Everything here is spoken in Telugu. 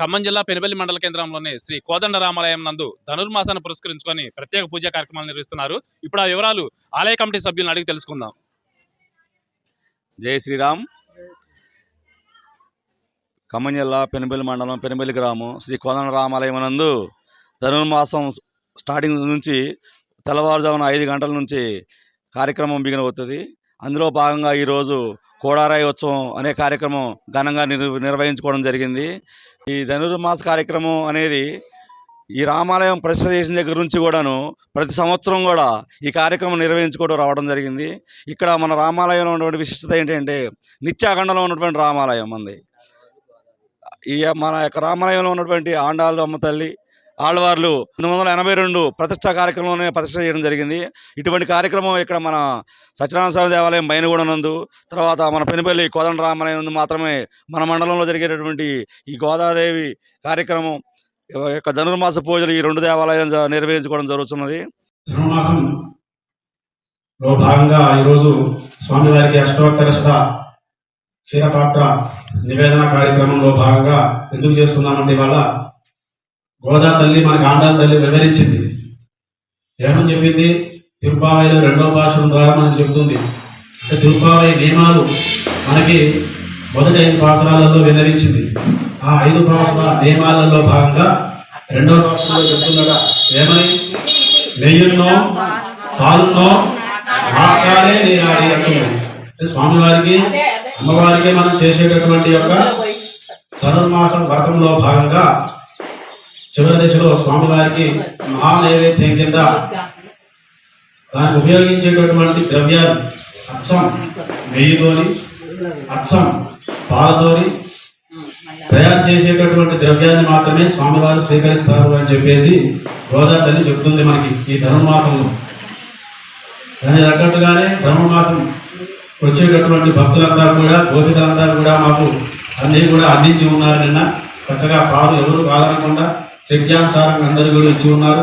ఖమ్మం జిల్లా పెనుబల్లి మండల కేంద్రంలోని శ్రీ కోదండ రామాలయం నందు ధనుర్మాసాన్ని పురస్కరించుకొని ప్రత్యేక పూజా కార్యక్రమాలు నిర్వహిస్తున్నారు. ఇప్పుడు ఆ వివరాలు ఆలయ కమిటీ సభ్యులను అడిగి తెలుసుకుందాం. జై శ్రీరామ్. ఖమ్మం జిల్లా పెనుబల్లి మండలం పెనుబల్లి గ్రామం శ్రీ కోదండ రామాలయం నందు ధనుర్మాసం స్టార్టింగ్ నుంచి తెల్లవారుజామున ఐదు గంటల నుంచి కార్యక్రమం బిగినవుతుంది. అందులో భాగంగా ఈరోజు కోడారాయి ఉత్సవం అనే కార్యక్రమం ఘనంగా నిర్వహించుకోవడం జరిగింది. ఈ ధనుర్మాస కార్యక్రమం అనేది ఈ రామాలయం ప్రతిష్ట చేసిన దగ్గర నుంచి కూడాను ప్రతి సంవత్సరం కూడా ఈ కార్యక్రమం నిర్వహించుకోవడం రావడం జరిగింది. ఇక్కడ మన రామాలయంలో ఉన్నటువంటి విశిష్టత ఏంటంటే నిత్యాఖండంలో ఉన్నటువంటి రామాలయం మంది ఈ మన యొక్క రామాలయంలో ఉన్నటువంటి ఆండాళ్ళు అమ్మ తల్లి ఆళ్వార్లు పంతొమ్మిది వందల ఎనభై రెండు ప్రతిష్టా కార్యక్రమంలోనే ప్రతిష్ట చేయడం జరిగింది. ఇటువంటి కార్యక్రమం ఇక్కడ మన సత్యనారాయణ స్వామి దేవాలయం బయనగూడ నందు తర్వాత మన పెనుపల్లి కోదండరామనే నందు మాత్రమే మన మండలంలో జరిగేటటువంటి ఈ గోదాదేవి కార్యక్రమం యొక్క ధనుర్మాస పూజలు ఈ రెండు దేవాలయాలు నిర్వహించుకోవడం జరుగుతున్నది. ధనుర్మాసంలో భాగంగా ఈరోజు స్వామివారికి అష్టోత్తర క్షీరపాత్ర నివేదన కార్యక్రమంలో భాగంగా ఎందుకు చేస్తున్నామంటే ఇవాళ గోదా తల్లి మనకి ఆండాల తల్లి వివరించింది. ఏమని చెప్పింది? తిరుపావైలో రెండవ భాషల ద్వారా మనకు చెబుతుంది. అంటే తిరుపావై నియమాలు మనకి మొదటి ఐదు పాసరాలలో విన్నవించింది. ఆ ఐదు పాసరాల నియమాలలో భాగంగా రెండవ భాషలో చెప్తుండగా ఏమని? నెయ్యున్నో పాలున్నో మాట్లాడే నీరాడి అంటుంది. అంటే స్వామివారికి అమ్మవారికి మనం చేసేటటువంటి యొక్క ధనుర్మాసం వ్రతంలో భాగంగా చివరి దశలో స్వామివారికి మహా నైవేద్యం కింద దానికి ఉపయోగించేటటువంటి ద్రవ్యాలు అచ్చం నెయ్యితోని అచ్చం పాలతోని తయారు చేసేటటువంటి ద్రవ్యాన్ని మాత్రమే స్వామివారు స్వీకరిస్తారు అని చెప్పేసి గోదా తల్లి చెప్తుంది మనకి ఈ ధనుర్మాసంలో. దానికి తగ్గట్టుగానే ధనుర్మాసం వచ్చేటటువంటి భక్తులంతా కూడా గోపికలంతా కూడా మాకు అన్నీ కూడా అందించి ఉన్నారు నిన్న. చక్కగా పాలు ఎవరు కాదనకుండా శక్త్యానుసారంగా అందరూ కూడా ఇచ్చి ఉన్నారు.